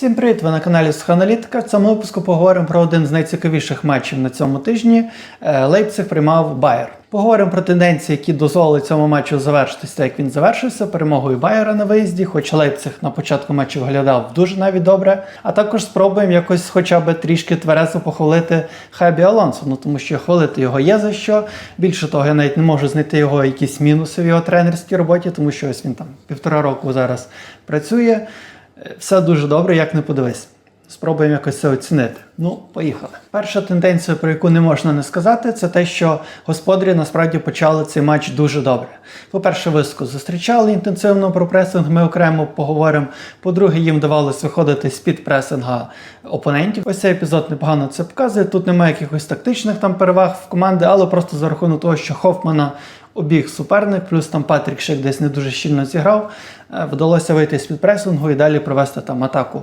Всім привіт! Ви на каналі Сухоаналітика. В цьому випуску поговоримо про один з найцікавіших матчів на цьому тижні. Е, Лейпциг приймав Байер. Поговоримо про тенденції, які дозволили цьому матчу завершитися, так як він завершився, перемогою Байера на виїзді, хоч Лейпциг на початку матчу виглядав дуже навіть добре. А також спробуємо якось хоча б трішки тверезо похвалити Хабі Алонсо, ну тому що хвалити його є за що. Більше того, я навіть не можу знайти його якісь мінуси в його тренерській роботі, тому що ось він там півтора року зараз працює. Все дуже добре, як не подивись. Спробуємо якось це оцінити. Ну, поїхали. Перша тенденція, про яку не можна не сказати, це те, що господарі насправді почали цей матч дуже добре. По-перше, високо зустрічали інтенсивно про пресинг, ми окремо поговоримо. По-друге, їм вдавалося виходити з-під пресинга опонентів. Ось цей епізод непогано це показує. Тут немає якихось тактичних там переваг в команди, але просто за рахунок того, що Хофмана обіг суперник, плюс там Патрік Шик десь не дуже щільно зіграв. е, Вдалося вийти з під пресингу і далі провести там атаку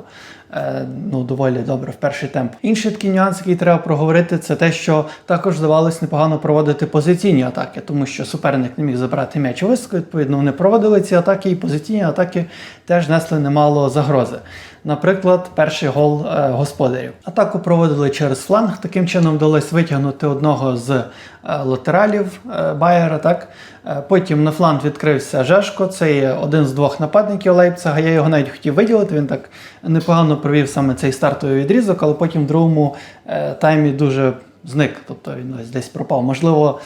е, ну, доволі добре в перший темп. Інший такий нюанс, який треба проговорити, це те, що також вдавалося непогано проводити позиційні атаки, тому що суперник не міг забрати м'яч високо, відповідно, вони проводили ці атаки, і позиційні атаки теж несли немало загрози. Наприклад, перший гол е, господарів. Атаку проводили через фланг. Таким чином вдалося витягнути одного з е, латералів е, Байера. Так? Потім на фланг відкрився Жешко. Це є один з двох нападників Лейпцига. Я його навіть хотів виділити. Він так непогано провів саме цей стартовий відрізок, але потім в другому таймі дуже зник. Тобто він ось десь пропав. Можливо.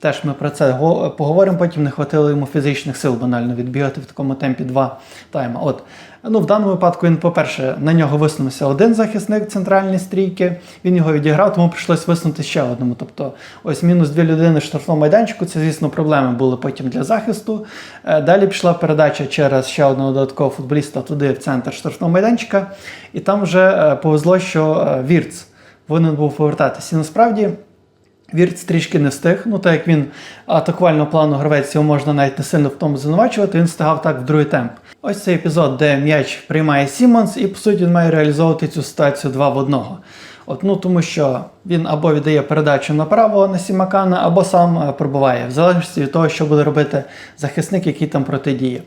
Теж ми про це го- поговоримо. Потім не хватило йому фізичних сил банально відбігати в такому темпі два тайма. От ну в даному випадку він, по-перше, на нього висунувся один захисник центральної стрійки. Він його відіграв, тому прийшлось висунути ще одному. Тобто, ось мінус дві людини в штрафному майданчику. Це, звісно, проблеми були потім для захисту. Е, Далі пішла передача через ще одного додаткового футболіста туди в центр штрафного майданчика, і там вже е, повезло, що е, Вірц повинен був повертатися. І насправді. Вірц трішки не встиг. Ну, так як він атакувального плану гравець, його можна навіть не сильно в тому звинувачувати, він встигав так в другий темп. Ось цей епізод, де м'яч приймає Сімонс, і по суті він має реалізовувати цю ситуацію два в одного. От, ну, тому що він або віддає передачу направо на Сімакана, або сам е, пробиває, в залежності від того, що буде робити захисник, який там протидіє.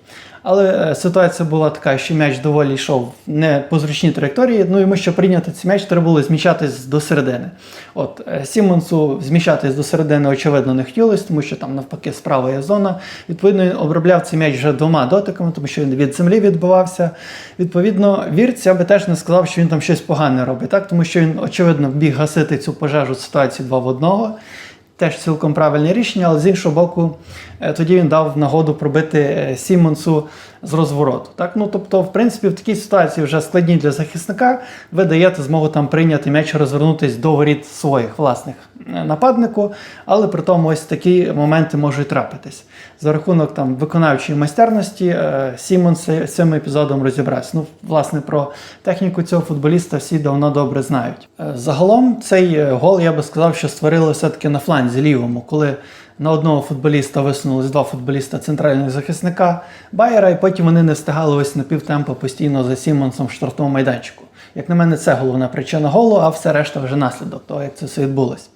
Але е, ситуація була така, що м'яч доволі йшов не по зручній траєкторії. Ну йому, щоб прийняти цей м'яч, треба було зміщатись до середини. От е, Сімонсу зміщатись до середини, очевидно, не хотілося, тому що там навпаки справа є зона. Відповідно, він обробляв цей м'яч вже двома дотиками, тому що він від землі відбивався. Відповідно, вірць, я би теж не сказав, що він там щось погане робить, так? тому що він, очевидно, біг гасити цю пожежу ситуацію два в одного. Теж цілком правильне рішення, але з іншого боку, тоді він дав нагоду пробити е, Сімонсу з розвороту. Так? Ну, тобто, в принципі, в такій ситуації вже складні для захисника, ви даєте змогу там прийняти м'яч, розвернутися до воріт своїх власних е, нападнику, але при тому ось такі моменти можуть трапитись. За рахунок там виконавчої майстерності е, Сімонс цим епізодом розібрався. Ну, власне, про техніку цього футболіста всі давно добре знають. Е, Загалом цей е, гол я би сказав, що створили все-таки на фланзі лівому, коли на одного футболіста висунулись два футболіста центрального захисника Байера, і потім вони не встигали ось на півтемпу постійно за Сімонсом в штрафному майданчику. Як на мене, це головна причина голу, а все решта вже наслідок того, як це все відбулося.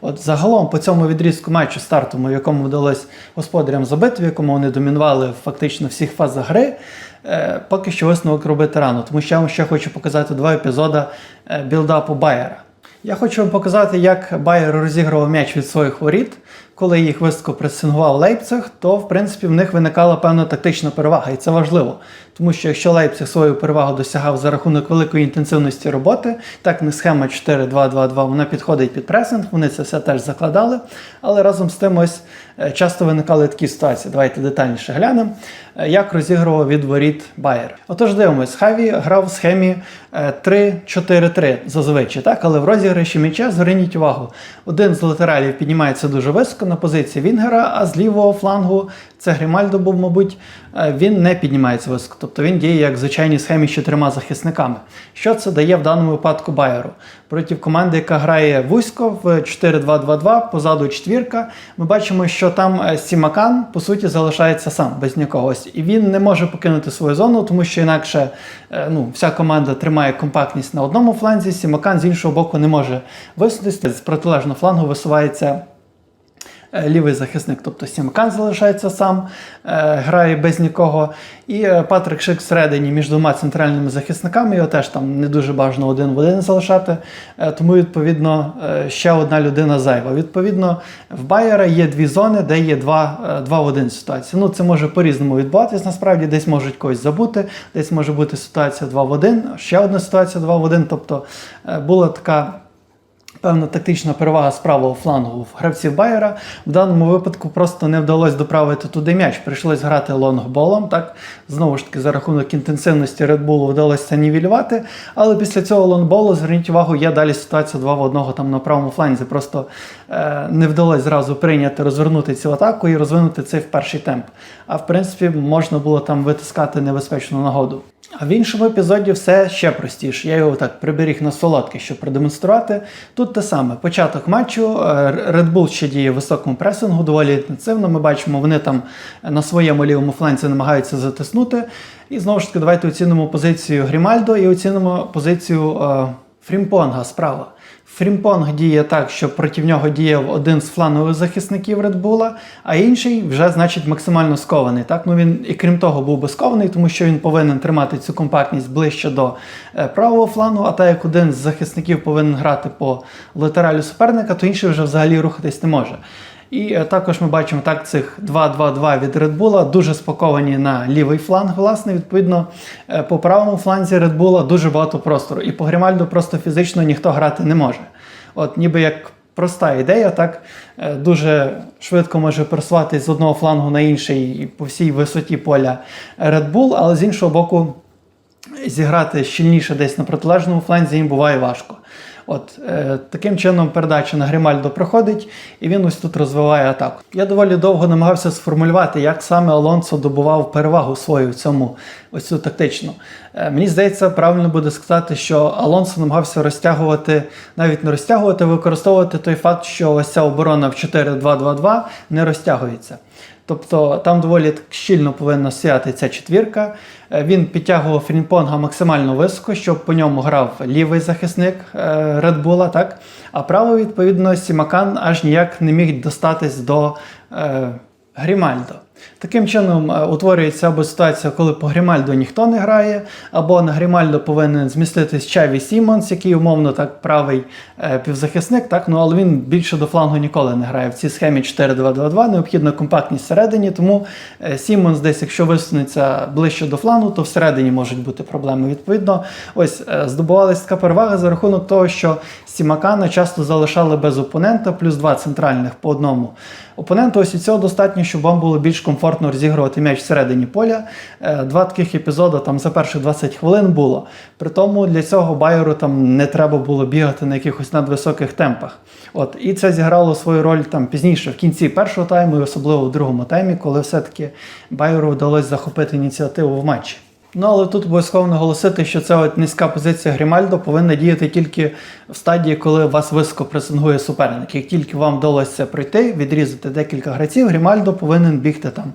От загалом по цьому відрізку матчу стартовому, в якому вдалося господарям забити, в якому вони домінували фактично всіх фазах гри, е, поки що висновок робити рано. Тому що я вам ще хочу показати два епізоди е, білдапу Байера. Я хочу вам показати, як Байер розігрував м'яч від своїх воріт. Коли їх високо пресингував Лейпциг, то в принципі в них виникала певна тактична перевага, і це важливо. Тому що якщо Лейпциг свою перевагу досягав за рахунок великої інтенсивності роботи, так не схема 4-2-2-2, вона підходить під пресинг, вони це все теж закладали. Але разом з тим ось часто виникали такі ситуації. Давайте детальніше глянемо, е, як розігрував від воріт Байер. Отож, дивимось, Хаві грав в схемі е, 3-4-3 зазвичай, так? але в розіграші м'яча зверніть увагу. Один з латералів піднімається дуже високо на позиції Вінгера, а з лівого флангу це Грімальдо був, мабуть, е, він не піднімається високо. Тобто він діє як в звичайній схемі з чотирма захисниками. Що це дає в даному випадку Байеру? Проти команди, яка грає вузько в 4-2-2-2, позаду четвірка, ми бачимо, що там е, Сімакан, по суті, залишається сам без нікого. Ось, І він не може покинути свою зону, тому що інакше е, ну, вся команда тримає компактність на одному фланзі, Сімакан з іншого боку не може висунутися. З протилежного флангу висувається лівий захисник, тобто Сімкан залишається сам, е, грає без нікого. І е, Патрик Шик всередині між двома центральними захисниками, його теж там не дуже бажано один в один залишати. Е, Тому, відповідно, е, ще одна людина зайва. Відповідно, в Байера є дві зони, де є два, е, два в один ситуації. Ну, це може по-різному відбуватись. Насправді, десь можуть когось забути, десь може бути ситуація 2 в 1, ще одна ситуація 2 в 1. Тобто е, була така. Певна тактична перевага з правого флангу в гравців Байера. В даному випадку просто не вдалося доправити туди м'яч. Прийшлось грати лонгболом. Так знову ж таки, за рахунок інтенсивності Bull вдалося нівелювати. Але після цього лонгболу, зверніть увагу, є далі ситуація 2 в 1 там на правому фланзі. Просто е, не вдалося зразу прийняти, розвернути цю атаку і розвинути цей в перший темп. А в принципі, можна було там витискати небезпечну нагоду. А в іншому епізоді все ще простіше. Я його так приберіг на солодке, щоб продемонструвати. Тут те саме. Початок матчу. е, Red Bull ще діє в високому пресингу, доволі інтенсивно. Ми бачимо, вони там на своєму лівому фланці намагаються затиснути. І знову ж таки, давайте оцінимо позицію Грімальдо і оцінимо позицію е, Фрімпонга справа. Фрімпонг діє так, що проти нього діяв один з фланових захисників Редбула, а інший вже, значить, максимально скований. Так? Ну, він і крім того був би скований, тому що він повинен тримати цю компактність ближче до е, правого флану. а так як один з захисників повинен грати по латералі суперника, то інший вже взагалі рухатись не може. І е, також ми бачимо так цих 2-2-2 від Red Bull дуже спаковані на лівий фланг. Власне, відповідно, е, по правому фланзі Red Bull дуже багато простору. І по Грімальду просто фізично ніхто грати не може. От ніби як проста ідея, так е, дуже швидко може пересуватись з одного флангу на інший по всій висоті поля Red Bull, але з іншого боку, зіграти щільніше десь на протилежному фланзі їм буває важко. От е, таким чином передача на Гримальдо проходить, і він ось тут розвиває атаку. Я доволі довго намагався сформулювати, як саме Алонсо добував перевагу свою в цьому ось цю тактичну. Е, мені здається, правильно буде сказати, що Алонсо намагався розтягувати, навіть не розтягувати, використовувати той факт, що ось ця оборона в 4-2-2-2 не розтягується. Тобто там доволі щільно повинна стояти ця четвірка. Е, Він підтягував Фрінпонга максимально високо, щоб по ньому грав лівий захисник Редбула, так? А правий, відповідно, Сімакан аж ніяк не міг достатись до е, Грімальдо. Таким чином е, утворюється або ситуація, коли по Грімальдо ніхто не грає, або на Грімальдо повинен зміститись Чаві Сімонс, який умовно так правий е, півзахисник, так? ну, але він більше до флангу ніколи не грає. В цій схемі 4-2-2-2 необхідна компактність всередині, тому е, Сімонс десь, якщо висунеться ближче до флангу, то всередині можуть бути проблеми. Відповідно, ось здобувалась така перевага за рахунок того, що Сімакана часто залишали без опонента, плюс два центральних по одному. Опоненту ось і цього достатньо, щоб вам було більш комфортно розігрувати м'яч всередині поля. Е, Два таких епізоди там за перші 20 хвилин було. При тому для цього Байеру там не треба було бігати на якихось надвисоких темпах. От і це зіграло свою роль там пізніше, в кінці першого тайму, і особливо в другому таймі, коли все-таки Байеру вдалося захопити ініціативу в матчі. Ну, але тут обов'язково наголосити, що ця от низька позиція Грімальдо повинна діяти тільки в стадії, коли вас високо пресингує суперник. Як тільки вам вдалося пройти, відрізати декілька гравців, Грімальдо повинен бігти там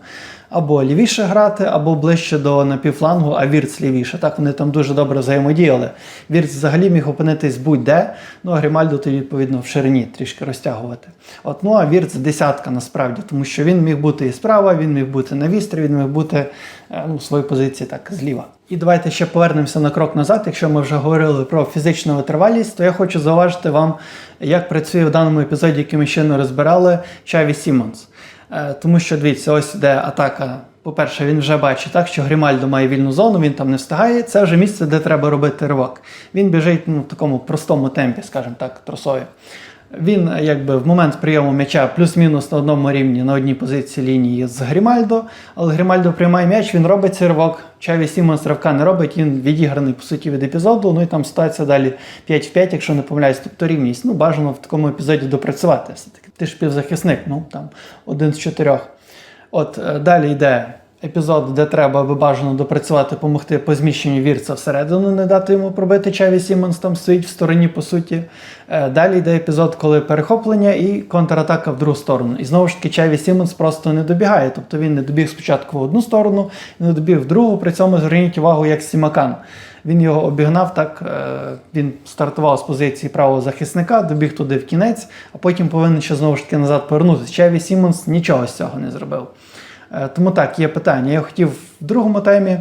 або лівіше грати, або ближче до напівфлангу, а Вірц лівіше. Так вони там дуже добре взаємодіяли. Вірц взагалі міг опинитись будь-де, ну а Грімальдо тоді, відповідно, в ширині трішки розтягувати. От, ну а Вірц десятка насправді, тому що він міг бути і справа, він міг бути на вістрі, він міг бути е, ну, в своїй позиції так зліва. І давайте ще повернемося на крок назад. Якщо ми вже говорили про фізичну витривалість, то я хочу зауважити вам, як працює в даному епізоді, який ми ще не розбирали, Чаві Сімонс. Е, Тому що дивіться, ось де атака. По-перше, він вже бачить так, що Грімальдо має вільну зону, він там не встигає. Це вже місце, де треба робити ривок. Він біжить ну, в такому простому темпі, скажімо так, тросою. Він якби в момент прийому м'яча плюс-мінус на одному рівні на одній позиції лінії з Грімальдо, але Грімальдо приймає м'яч, він робить цей ривок. Чаві Сімонс ривка не робить, він відіграний по суті від епізоду. Ну і там ситуація далі 5 в 5, якщо не помиляюсь, тобто рівність. Ну, бажано в такому епізоді допрацювати. Все-таки ти ж півзахисник, ну там один з чотирьох. От е, далі йде епізод, де треба би бажано допрацювати, допомогти по зміщенню вірца всередину, не дати йому пробити. Чаві Сімонс там стоїть в стороні, по суті. Е, Далі йде епізод, коли перехоплення і контратака в другу сторону. І знову ж таки, Чаві Сімонс просто не добігає. Тобто він не добіг спочатку в одну сторону, не добіг в другу. При цьому зверніть увагу, як Сімакан. Він його обігнав так. е, Він стартував з позиції правого захисника, добіг туди в кінець, а потім повинен ще знову ж таки назад повернутися. Чеві Сімонс нічого з цього не зробив. Е, Тому так, є питання. Я хотів в другому таймі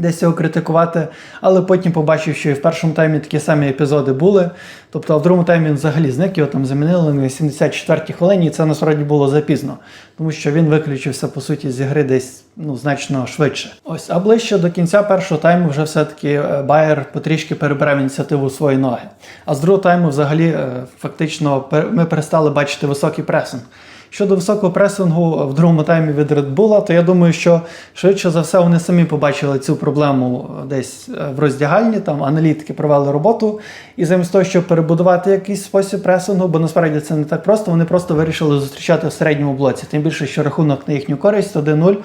десь його критикувати, але потім побачив, що і в першому таймі такі самі епізоди були. Тобто, а в другому таймі він взагалі зник, його там замінили на 84-й хвилині, і це насправді було запізно, тому що він виключився по суті з ігри десь ну, значно швидше. Ось, а ближче до кінця першого тайму вже все-таки е, Байер потрішки перебирав ініціативу у свої ноги. А з другого тайму, взагалі, е, фактично, ми перестали бачити високий пресинг. Щодо високого пресингу в другому таймі від Red Bull, то я думаю, що швидше за все вони самі побачили цю проблему десь е, в роздягальні. Там аналітики провели роботу, і замість того, щоб перебудувати якийсь спосіб пресингу, бо насправді це не так просто. Вони просто вирішили зустрічати в середньому блоці. Тим більше, що рахунок на їхню користь 1-0,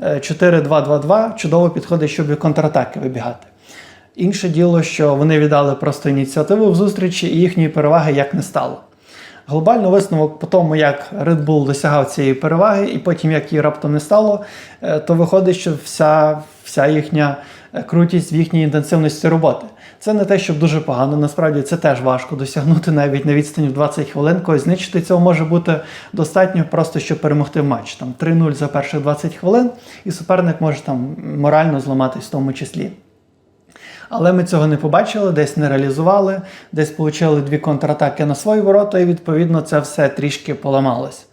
е, 4-2-2-2 чудово підходить, щоб контратаки вибігати. Інше діло, що вони віддали просто ініціативу в зустрічі, і їхньої переваги як не стало. Глобально висновок по тому, як Red Bull досягав цієї переваги, і потім як її раптом не стало, е, то виходить, що вся, вся їхня е, крутість в їхній інтенсивності роботи. Це не те, щоб дуже погано, насправді це теж важко досягнути навіть на відстані в 20 хвилин. Когось знищити цього може бути достатньо просто, щоб перемогти матч. Там 3-0 за перших 20 хвилин, і суперник може там морально зламатись в тому числі. Але ми цього не побачили, десь не реалізували, десь отримали дві контратаки на свої ворота, і відповідно це все трішки поламалось.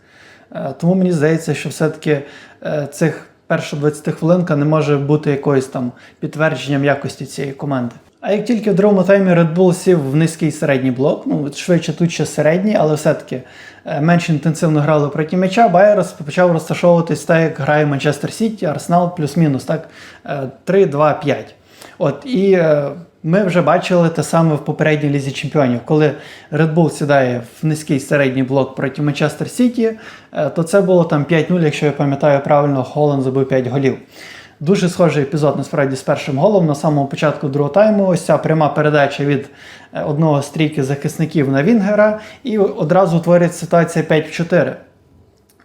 Е, Тому мені здається, що все-таки е, цих перша 20 хвилинка не може бути якоюсь там підтвердженням якості цієї команди. А як тільки в другому таймі Red Bull сів в низький середній блок, ну швидше тут ще середній, але все-таки е, менш інтенсивно грали проти м'яча, Байер почав розташовуватись так, як грає Манчестер Сіті, Арсенал плюс-мінус, так е, 3-2-5. От і е, ми вже бачили те саме в попередній лізі чемпіонів. Коли Red Bull сідає в низький середній блок проти Манчестер Сіті, то це було там 5-0, якщо я пам'ятаю правильно, Холланд забив 5 голів. Дуже схожий епізод насправді з першим голом на самому початку другого тайму. Ось ця пряма передача від е, одного з трійки захисників на Вінгера, і одразу твориться ситуація 5 в 4.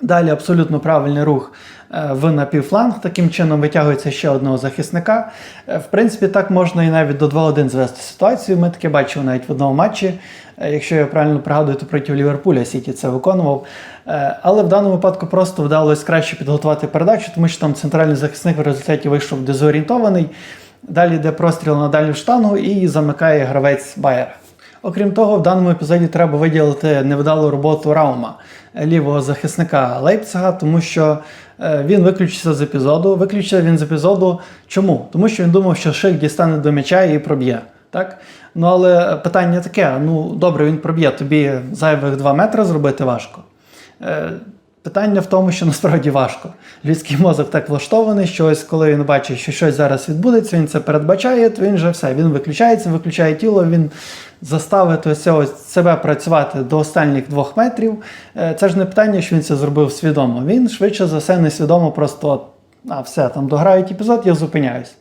Далі абсолютно правильний рух е, в напівфланг. Таким чином витягується ще одного захисника. Е, В принципі, так можна і навіть до 2-1 звести ситуацію. Ми таке бачили навіть в одному матчі. Е, Якщо я правильно пригадую, то проти Ліверпуля Сіті це виконував. Але в даному випадку просто вдалося краще підготувати передачу, тому що там центральний захисник в результаті вийшов дезорієнтований. Далі йде простріл на дальню штангу і замикає гравець Байера. Окрім того, в даному епізоді треба виділити невдалу роботу Раума, е, лівого захисника Лейпцига, тому що е, він виключився з епізоду. Виключився він з епізоду. Чому? Тому що він думав, що Шик дістане до м'яча і проб'є. Так? Ну але питання таке: ну добре, він проб'є, тобі зайвих 2 метри зробити важко. Е, Питання в тому, що насправді важко. Людський мозок так влаштований, що ось коли він бачить, що щось зараз відбудеться, він це передбачає, то він вже все, він виключається, виключає тіло, він заставить ось себе працювати до останніх двох метрів. Е, Це ж не питання, що він це зробив свідомо. Він швидше за все несвідомо просто, а все, там дограють епізод, я зупиняюсь.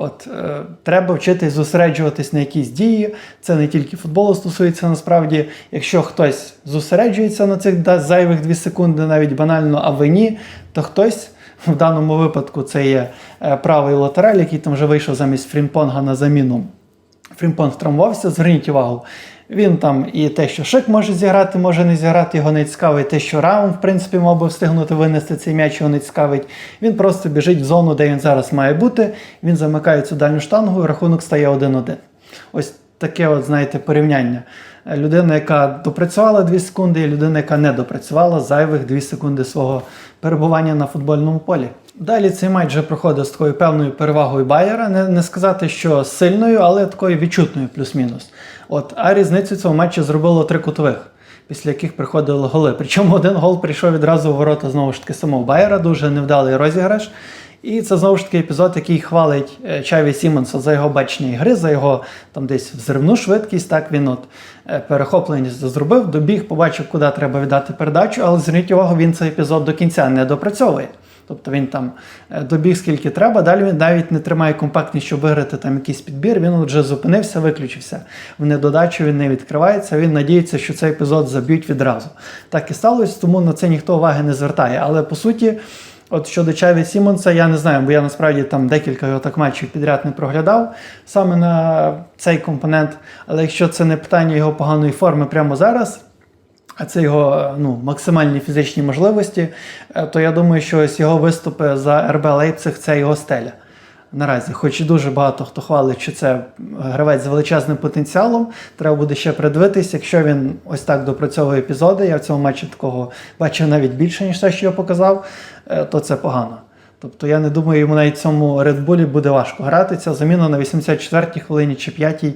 От е, треба вчитись зосереджуватись на якісь дії. Це не тільки футболу стосується насправді. Якщо хтось зосереджується на цих да, зайвих 2 секунди, навіть банально, а ви ні, то хтось в даному випадку це є е, правий латераль, який там вже вийшов замість Фрімпонга на заміну. Фрімпонг травмувався, зверніть увагу. Він там і те, що Шик може зіграти, може не зіграти, його не цікавить. Те, що Раум, в принципі, мав би встигнути винести цей м'яч, його не цікавить. Він просто біжить в зону, де він зараз має бути. Він замикає цю дальню штангу, і рахунок стає 1-1. Ось таке, от, знаєте, порівняння. Людина, яка допрацювала 2 секунди, і людина, яка не допрацювала зайвих 2 секунди свого перебування на футбольному полі. Далі цей матч вже проходив з такою певною перевагою Байера. Не, не сказати, що сильною, але такою відчутною плюс-мінус. От, а різницю цього матчу зробило три кутових, після яких приходили голи. Причому один гол прийшов відразу у ворота знову ж таки самого Байера, дуже невдалий розіграш. І це знову ж таки епізод, який хвалить е, Чаві Сімонса за його бачення ігри, за його там десь взривну швидкість. Так він от е, перехопленість зробив, добіг, побачив, куди треба віддати передачу, але зверніть увагу, він цей епізод до кінця не допрацьовує. Тобто він там е, добіг скільки треба, далі він навіть не тримає компактність, щоб виграти там якийсь підбір. Він вже зупинився, виключився. В недодачу він не відкривається. Він надіється, що цей епізод заб'ють відразу. Так і сталося, тому на це ніхто уваги не звертає. Але по суті. От щодо Чаві Сімонса, я не знаю, бо я насправді там декілька його так матчів підряд не проглядав саме на цей компонент. Але якщо це не питання його поганої форми прямо зараз, а це його ну, максимальні фізичні можливості, е, то я думаю, що ось його виступи за РБ Лейпциг це його стеля. Наразі, хоч дуже багато хто хвалить, що це гравець з величезним потенціалом, треба буде ще придивитись, якщо він ось так допрацьовує епізоди. Я в цьому матчі такого бачив навіть більше, ніж те, що я показав, е, то це погано. Тобто я не думаю, йому навіть цьому Bull буде важко грати. Ця заміна на 84-й хвилині чи 5-й,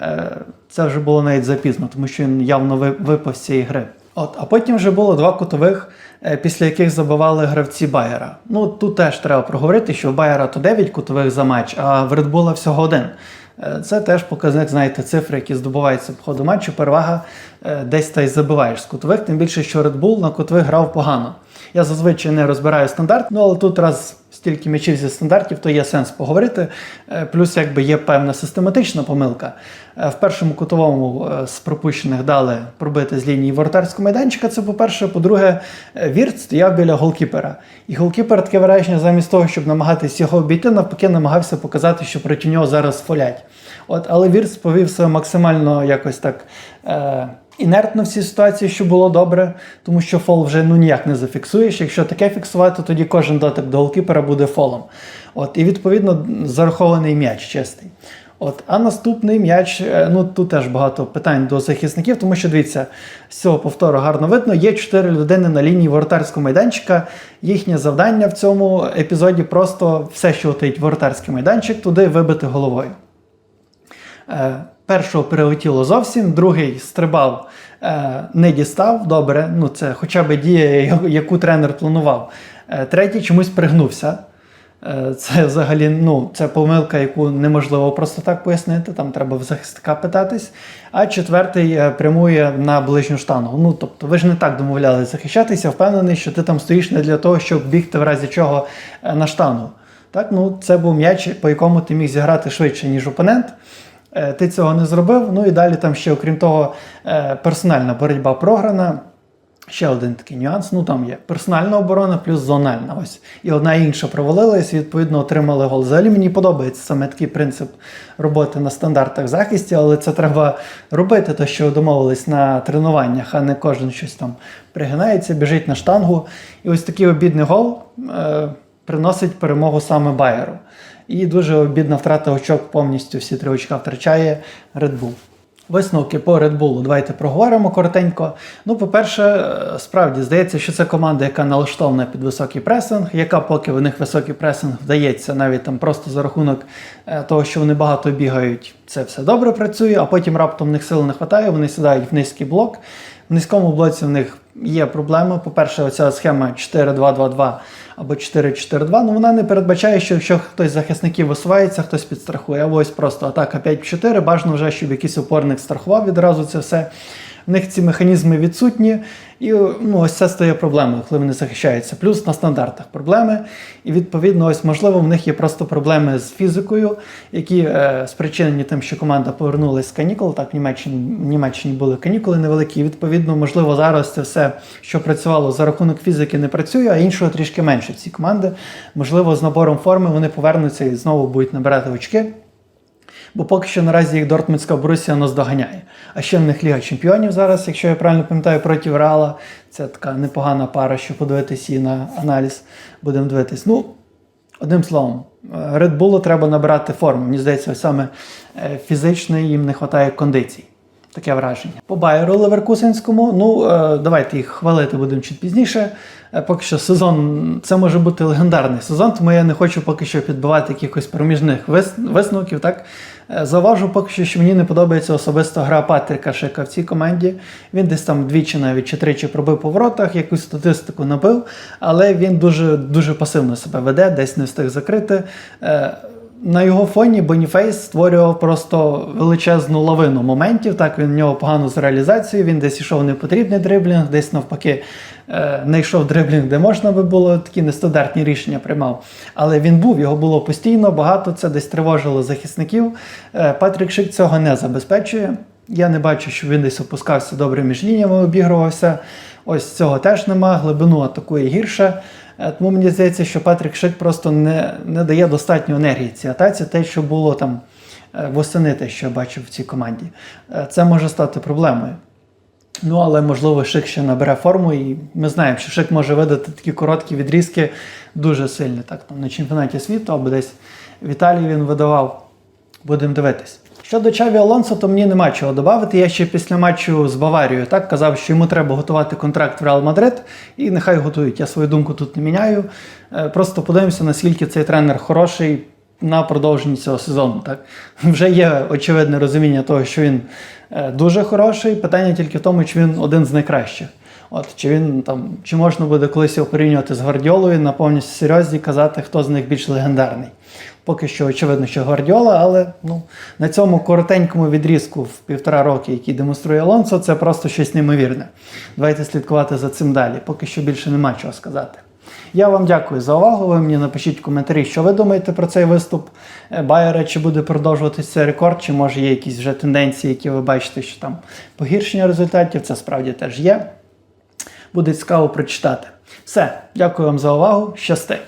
е, це вже було навіть запізно, тому що він явно випав з цієї гри. От, а потім вже було два кутових, е, після яких забивали гравці Байера. Ну тут теж треба проговорити, що в Байера то 9 кутових за матч, а в Bull всього один. Е, Це теж показник, знаєте, цифри, які здобуваються по ходу матчу. Перевага десь та й забиваєш з кутових, тим більше, що Bull на кутових грав погано. Я зазвичай не розбираю стандарт, ну але тут раз стільки м'ячів зі стандартів, то є сенс поговорити. Е, Плюс, якби є певна систематична помилка. Е, В першому кутовому е, з пропущених дали пробити з лінії воротарського майданчика. Це по-перше. По-друге, Вірт стояв біля голкіпера. І голкіпер таке враження, замість того, щоб намагатись його обійти, навпаки, намагався показати, що проти нього зараз фолять. От, але Вірц повів себе максимально якось так. Інертно в цій ситуації, що було добре, тому що фол вже ну ніяк не зафіксуєш. Якщо таке фіксувати, тоді кожен дотик до голкіпера буде фолом. От, і відповідно зарахований м'яч чистий. От, а наступний м'яч, е, ну тут теж багато питань до захисників, тому що дивіться, з цього повтору гарно видно, є чотири людини на лінії воротарського майданчика. Їхнє завдання в цьому епізоді просто все, що летить воротарський майданчик, туди вибити головою. Першого перелетіло зовсім, другий стрибав, е, не дістав. Добре, ну це хоча б дія, яку тренер планував. Е, Третій чомусь пригнувся. Е, Це взагалі ну, це помилка, яку неможливо просто так пояснити. Там треба в захисника питатись. А четвертий прямує на ближню штангу. Ну тобто, ви ж не так домовлялися захищатися, впевнений, що ти там стоїш не для того, щоб бігти в разі чого на штангу. Так, ну це був м'яч, по якому ти міг зіграти швидше, ніж опонент. Е, Ти цього не зробив. Ну і далі там ще, окрім того, е, персональна боротьба програна. Ще один такий нюанс. Ну там є персональна оборона плюс зональна. Ось. І одна і інша провалилась, і відповідно отримали гол. Взагалі мені подобається саме такий принцип роботи на стандартах захисті, але це треба робити, то що домовились на тренуваннях, а не кожен щось там пригинається, біжить на штангу. І ось такий обідний гол е, приносить перемогу саме Байеру. І дуже обідна втрата очок повністю всі три очка втрачає Red Bull. Висновки по Red Bull давайте проговоримо коротенько. Ну, по-перше, е, справді здається, що це команда, яка налаштована під високий пресинг, яка поки в них високий пресинг вдається, навіть там просто за рахунок е, того, що вони багато бігають, це все добре працює, а потім раптом в них сил не вистачає, вони сідають в низький блок. В низькому блоці в них є проблеми. По-перше, оця схема 4-2-2-2 або 4-4-2, ну вона не передбачає, що якщо хтось з захисників висувається, хтось підстрахує. Або ось просто атака 5-4, бажано вже, щоб якийсь опорник страхував відразу це все. В них ці механізми відсутні, і ну, ось це стає проблемою, коли вони захищаються. Плюс на стандартах проблеми. І відповідно, ось можливо, в них є просто проблеми з фізикою, які е, спричинені тим, що команда повернулася з канікул. Так, в Німеччині, в Німеччині були канікули невеликі. І відповідно, можливо, зараз це все, що працювало за рахунок фізики, не працює, а іншого трішки менше ці команди. Можливо, з набором форми вони повернуться і знову будуть набирати очки. Бо поки що наразі їх Дортмундська Борусія наздоганяє. А ще в них Ліга Чемпіонів зараз, якщо я правильно пам'ятаю, проти Реала. Це така непогана пара, що подивитись і на аналіз. Будемо дивитись. Ну, одним словом, е, Red Bull треба набирати форму. Мені здається, саме е, фізичної їм не вистачає кондицій. Таке враження. По Байеру Леверкусенському, ну е, давайте їх хвалити будемо чуть пізніше. Е, Поки що сезон це може бути легендарний сезон, тому я не хочу поки що підбивати якихось проміжних вис- висновків. Так Е, зауважу поки що, що мені не подобається особисто гра Патріка Шика в цій команді. Він десь там двічі навіть чи тричі пробив по воротах, якусь статистику набив, але він дуже дуже пасивно себе веде, десь не встиг закрити. На його фоні Боніфейс створював просто величезну лавину моментів. Так він в нього погано з реалізацією. Він десь йшов непотрібний дриблінг, десь навпаки е, не йшов дриблінг, де можна би було такі нестандартні рішення приймав. Але він був, його було постійно, багато це десь тривожило захисників. Е, Патрік Шик цього не забезпечує. Я не бачу, що він десь опускався добре між лініями, обігрувався. Ось цього теж нема. Глибину атакує гірше. Е, Тому мені здається, що Патрік Шик просто не, не дає достатньо енергії цій атаці, те, що було там е, восени, те, що я бачив в цій команді. Е, Це може стати проблемою. Ну, але можливо, Шик ще набере форму, і ми знаємо, що Шик може видати такі короткі відрізки дуже сильні. Так, там на чемпіонаті світу або десь в Італії він видавав. Будемо дивитись. Щодо Чаві Алонсо, то мені нема чого додати. Я ще після матчу з Баварією так казав, що йому треба готувати контракт в Реал Мадрид, і нехай готують. Я свою думку тут не міняю. Е, Просто подивимося, наскільки цей тренер хороший на продовженні цього сезону. Так вже є очевидне розуміння того, що він е, дуже хороший. Питання тільки в тому, чи він один з найкращих. От чи він там, чи можна буде колись його порівнювати з Гвардіолою на повністю серйозні казати, хто з них більш легендарний. Поки що очевидно, що Гвардіола, але ну на цьому коротенькому відрізку в півтора роки, який демонструє Алонсо, це просто щось неймовірне. Давайте слідкувати за цим далі. Поки що більше нема чого сказати. Я вам дякую за увагу. Ви мені напишіть в коментарі, що ви думаєте про цей виступ е, Байера, чи буде продовжуватися цей рекорд, чи може є якісь вже тенденції, які ви бачите, що там погіршення результатів. Це справді теж є. Буде цікаво прочитати. Все, дякую вам за увагу. Щасти!